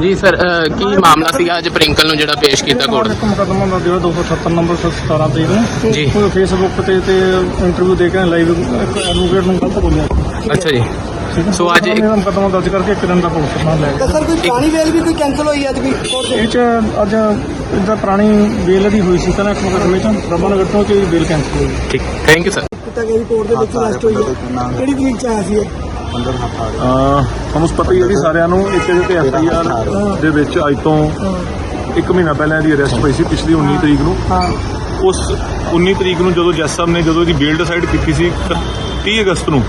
ਜੀ ਸਰ ਕੀ ਮਾਮਲਾ ਸੀਗਾ? ਅੱਜ ਪ੍ਰਿੰਕਲ ਨੂੰ ਜਿਹੜਾ ਪੇਸ਼ ਕੀਤਾ ਕੋਰਟ ਇੱਕ ਮੁਕੱਦਮਾ ਦਾ ਦਿਓ 278 ਨੰਬਰ 17 ਤਰੀਕ ਨੂੰ। ਜੀ। ਉਹ ਫੇਸਬੁੱਕ ਤੇ ਤੇ ਇੰਟਰਵਿਊ ਦੇ ਕੇ ਲਾਈਵ ਐਡਵੋਕੇਟ ਨੂੰ ਗਲਤ ਬੋਲਿਆ। ਅੱਛਾ ਜੀ। ਠੀਕ ਹੈ। ਸੋ ਅੱਜ ਇੱਕ- ਮੁਕੱਦਮਾ ਦਰਜ ਕਰਕੇ ਇੱਕ ਦਿਨ ਦਾ ਪੁਲਿਸ ਰਿਮਾਂਡ ਲੈ ਤਾਂ ਗਿਆ ਸਰ ਕੋਈ ਪੁਰਾਣੀ ਵੇਲ ਵੀ ਕੋਈ ਕੈਨਸਲ ਹੋਈ ਅੱਜ ਵੀ? ਕੋਰਟ ਦੇ ਇਹ ਚ ਅੱਜ ਇਹਦਾ ਪੁਰਾਣੀ ਬੇਲ ਦੀ ਹੋਈ ਸੀ ਪਹਿਲਾਂ ਇੱਕ ਮੁਕੱਦਮੇ ਚ ਰਮਨਗਰ ਤੋਂ ਕਿ ਬੇਲ ਕੈਂਸਲ ਹੋਈ। ਠੀਕ। ਥੈਂਕ ਯੂ ਸਰ ਕੀਤਾ ਗਿਆ ਕੋਰਟ ਦੇ ਵਿੱਚ ਅਰੈਸਟ ਹੋਈ ਹੈ। ਕਿਹੜੀ ਤਰੀਕ ਚ ਆਇਆ ਸੀ ਇਹ? ਅਹ ਤੁਹਾਨੂੰ ਪਤਾ ਹੀ ਹੈ ਵੀ ਸਾਰਿਆਂ ਨੂੰ ਇੱਕ ਇਹਦੇ ਤੇ ਐਫ ਆਈ ਆਰ ਦੇ ਵਿੱਚ ਅੱਜ ਤੋਂ ਇੱਕ ਮਹੀਨਾ ਪਹਿਲਾਂ ਇਹਦੀ ਅਰੈਸਟ ਪਈ ਸੀ ਪਿਛਲੀ 19 ਤਰੀਕ ਨੂੰ। ਹਾਂ। ਉਸ 19 ਤਰੀਕ ਨੂੰ ਜਦੋਂ ਜੱਜ ਸਾਹਿਬ ਨੇ ਜਦੋਂ ਇਹਦੀ ਬੇਲ ਡਿਸਾਈਡ ਕੀਤੀ ਸੀ 30 ਅਗਸਤ ਨੂੰ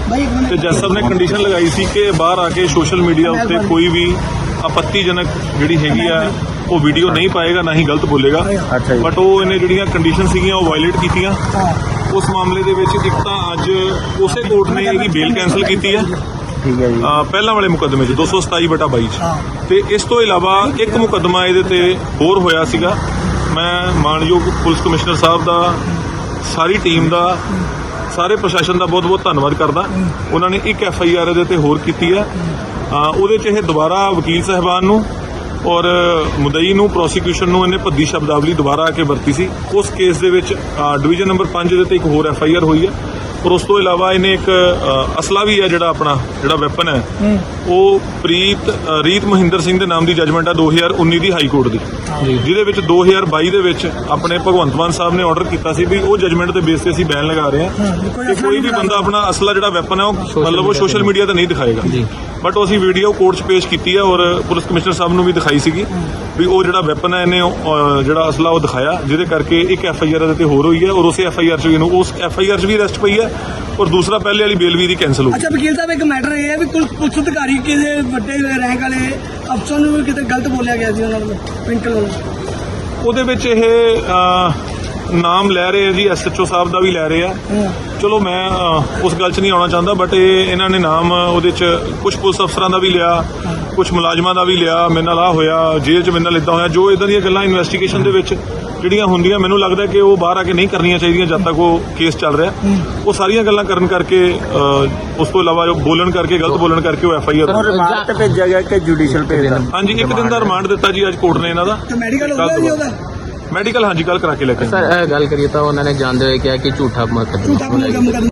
ਤੇ ਜੱਜ ਸਾਹਿਬ ਨੇ ਕੰਡੀਸ਼ਨ ਲਗਾਈ ਸੀ ਕਿ ਬਾਹਰ ਆ ਕੇ ਸੋਸ਼ਲ ਮੀਡੀਆ ਉੱਤੇ ਕੋਈ ਵੀ ਆਪੱਤੀਜਨਕ ਜਿਹੜੀ ਹੈਗੀ ਆ ਉਹ ਵੀਡੀਓ ਨਹੀਂ ਪਾਏਗਾ ਨਾ ਹੀ ਗਲਤ ਬੋਲੇਗਾ। ਅੱਛਾ ਜੀ। ਬਟ ਉਹ ਇਹਨੇ ਜਿਹੜੀਆਂ ਕੰਡੀਸ਼ਨ ਸੀਗੀਆਂ ਉਹ ਵਾਇਲੇਟ ਕੀਤੀਆਂ। ਉਸ ਮਾਮਲੇ ਦੇ ਵਿੱਚ ਇੱਕ ਤਾਂ ਅੱਜ ਉਸੇ ਕੋਰਟ ਨੇ ਇਹਦੀ ਬੇਲ ਕੈਨਸਲ ਕੀਤੀ ਹੈ। ਠੀਕ ਹੈ ਜੀ। ਪਹਿਲਾਂ ਵਾਲੇ ਮੁਕੱਦਮੇ 'ਚ 227 ਬਟਾ 22 'ਚ। ਹਾਂ। ਤੇ ਇਸ ਤੋਂ ਇਲਾਵਾ ਇੱਕ ਮੁਕੱਦਮਾ ਇਹਦੇ ਤੇ ਹੋਰ ਹੋਇਆ ਸੀਗਾ। ਮੈਂ ਮਾਨਯੋਗ ਪੁਲਿਸ ਕਮਿਸ਼ਨਰ ਸਾਹਿਬ ਦਾ ਸਾਰੀ ਟੀਮ ਦਾ ਸਾਰੇ ਪ੍ਰਸ਼ਾਸਨ ਦਾ ਬਹੁਤ-ਬਹੁਤ ਧੰਨਵਾਦ ਕਰਦਾ। ਉਹਨਾਂ ਨੇ ਇੱਕ ਐਫ ਆਈ ਆਰ ਇਹਦੇ ਤੇ ਹੋਰ ਕੀਤੀ ਹੈ। ਉਹਦੇ 'ਚ ਇਹ ਦੁਬਾਰਾ ਵਕੀਲ ਸਾਹਿਬਾਨ ਨੂੰ ਔਰ ਮੁਦਈ ਨੂੰ ਪ੍ਰੋਸੀਕਿਊਸ਼ਨ ਨੂੰ ਇਹਨੇ ਭੱਦੀ ਸ਼ਬਦਾਵਲੀ ਦੁਬਾਰਾ ਆ ਕੇ ਵਰਤੀ ਸੀ। ਉਸ ਕੇਸ ਦੇ ਵਿੱਚ ਡਿਵੀਜ਼ਨ ਨੰਬਰ 5 ਦੇ ਤੇ ਇੱਕ ਹੋਰ ਐਫ ਆਈ ਆਰ ਹੋਈ ਹੈ। ਔਰ ਉਸ ਤੋਂ ਇਲਾਵਾ ਇਹਨੇ ਇੱਕ ਅਸਲਾ ਵੀ ਹੈ ਜਿਹੜਾ ਆਪਣਾ ਜਿਹੜਾ ਵੈਪਨ ਹੈ। ਉਹ ਪ੍ਰੀਤ ਰੀਤ ਮਹਿੰਦਰ ਸਿੰਘ ਦੇ ਨਾਮ ਦੀ ਜੱਜਮੈਂਟ ਹੈ 2019 ਦੀ ਹਾਈ ਕੋਰਟ ਦੀ। ਜਿਹਦੇ ਵਿੱਚ 2022 ਦੇ ਵਿੱਚ ਆਪਣੇ ਭਗਵੰਤ ਮਾਨ ਸਾਹਿਬ ਨੇ ਆਰਡਰ ਕੀਤਾ ਸੀ ਵੀ ਉਹ ਜੱਜਮੈਂਟ ਦੇ ਬੇਸ ਤੇ ਅਸੀਂ ਬੈਨ ਲਗਾ ਰਹੇ ਹਾਂ। ਕਿ ਕੋਈ ਵੀ ਬੰਦਾ ਆਪਣਾ ਅਸਲਾ ਜਿਹੜਾ ਵੈਪਨ ਹੈ ਉਹ ਮਤਲਬ ਉਹ ਸੋਸ਼ਲ ਮੀਡੀਆ ਤੇ ਨਹੀਂ ਦਿਖਾਏਗਾ। ਬਟ ਉਹ ਅਸੀਂ ਵੀਡੀਓ ਕੋਰਟ 'ਚ ਪੇਸ਼ ਕੀਤੀ ਹੈ ਔਰ ਪੁਲਿਸ ਕਮਿਸ਼ਨਰ ਸਾਹਿਬ ਨੂੰ ਵੀ ਦਿਖਾਈ ਸੀਗੀ। ਵੀ ਉਹ ਜਿਹੜਾ ਵੈਪਨ ਹੈ ਇਹਨੇ ਜਿਹੜਾ ਅਸਲਾ ਉਹ ਦਿਖਾਇਆ ਜਿਹਦੇ ਕਰਕੇ ਇੱਕ ਐਫ ਆਈ ਆਰ ਇਹਦੇ ਤੇ ਹੋਰ ਹੋਈ ਹੈ ਔਰ ਉਸੇ ਐਫ ਆਈ ਆਰ 'ਚ ਵੀ ਇਹਨੂੰ ਉਸ ਐਫ ਆਈ ਆਰ 'ਚ ਵੀ ਅਰੈਸਟ ਪਈ ਹੈ ਔਰ ਦੂਸਰਾ ਪਹਿਲੇ ਵਾਲੀ ਬੇਲ ਵੀ ਦੀ ਕੈਨਸਲ ਹੋ ਗਈ। ਅੱਛਾ ਵਕੀਲ ਸਾਹਿਬ ਇੱਕ ਮੈਟਰ ਇਹ ਹੈ ਵੀ ਕੁਲ ਪੁਲਿਸ ਅਧਿਕਾਰੀ ਕਿਸੇ ਵੱਡੇ ਰੈਂਕ ਵਾਲੇ ਅਫਸਰ ਨੂੰ ਵੀ ਕਿਤੇ ਗਲਤ ਬੋਲਿਆ ਗਿਆ ਸੀ ਉਹਨਾਂ ਪ੍ਰਿੰਕਲ ਵੱਲੋਂ? ਉਹਦੇ ਵਿੱਚ ਇਹ ਨਾਮ ਲੈ ਰਹੇ ਆ ਜੀ ਐਸਐਚਓ ਸਾਹਿਬ ਦਾ ਵੀ ਲੈ ਰਹੇ ਆ। ਚਲੋ ਮੈਂ ਉਸ ਗੱਲ 'ਚ ਨਹੀਂ ਆਉਣਾ ਚਾਹੁੰਦਾ ਬਟ ਇਹ ਇਹਨਾਂ ਨੇ ਨਾਮ ਉਹਦੇ 'ਚ ਕੁਝ ਪੁਲਿਸ ਅਫਸਰਾਂ ਦਾ ਵੀ ਲਿਆ ਕੁਝ ਮੁਲਾਜ਼ਮਾਂ ਦਾ ਵੀ ਲਿਆ ਮੇਰੇ ਨਾਲ ਆ ਹੋਇਆ ਜੇਲ੍ਹ 'ਚ ਮੇਰੇ ਨਾਲ ਇਦਾਂ ਹੋਇਆ ਜੋ ਇਦਾਂ ਦੀਆਂ ਗੱਲਾਂ ਇਨਵੈਸਟੀਗੇਸ਼ਨ ਦੇ ਵਿੱਚ ਜਿਹੜੀਆਂ ਹੁੰਦੀਆਂ ਮੈਨੂੰ ਲੱਗਦਾ ਕਿ ਉਹ ਬਾਹਰ ਆ ਕੇ ਨਹੀਂ ਕਰਨੀਆਂ ਚਾਹੀਦੀਆਂ ਜਦ ਤੱਕ ਉਹ ਕੇਸ ਚੱਲ ਰਿਹਾ। ਉਹ ਸਾਰੀਆਂ ਗੱਲਾਂ ਕਰਨ ਕਰਕੇ ਉਸ ਤੋਂ ਇਲਾਵਾ ਜੋ ਬੋਲਣ ਕਰਕੇ ਗਲਤ ਬੋਲਣ ਕਰਕੇ ਉਹ ਐਫ ਆਈ ਆਰ ਰਿਮਾਂਡ ਤੇ ਭੇਜਿਆ ਗਿਆ ਕਿ ਜੁਡੀਸ਼ੀਅਲ ਭੇਜਦਾ? ਹਾਂਜੀ ਇੱਕ ਦਿਨ ਦਾ ਰਿਮਾਂਡ ਦਿੱਤਾ ਜੀ ਅੱਜ ਕੋਰਟ ਨੇ ਇਹਨਾਂ ਦਾ। ਤੇ ਮੈਡੀਕਲ ਹੋ ਗਿਆ ਜੀ ਉਹਦਾ। ਮੈਡੀਕਲ ਹਾਂਜੀ ਕੱਲ ਕਰਾ ਕੇ ਲੈ ਕੇ ਆਏ। ਸਰ ਇਹ ਗੱਲ ਕਰੀਏ ਤਾਂ ਉਹਨਾਂ ਨੇ ਜਾਣਦੇ ਹੋਏ ਕਿਹਾ ਕਿ ਝੂਠਾ ਮੁਕੱਦਮਾ ਝੂਠਾ ਮੁਕੱਦਮਾ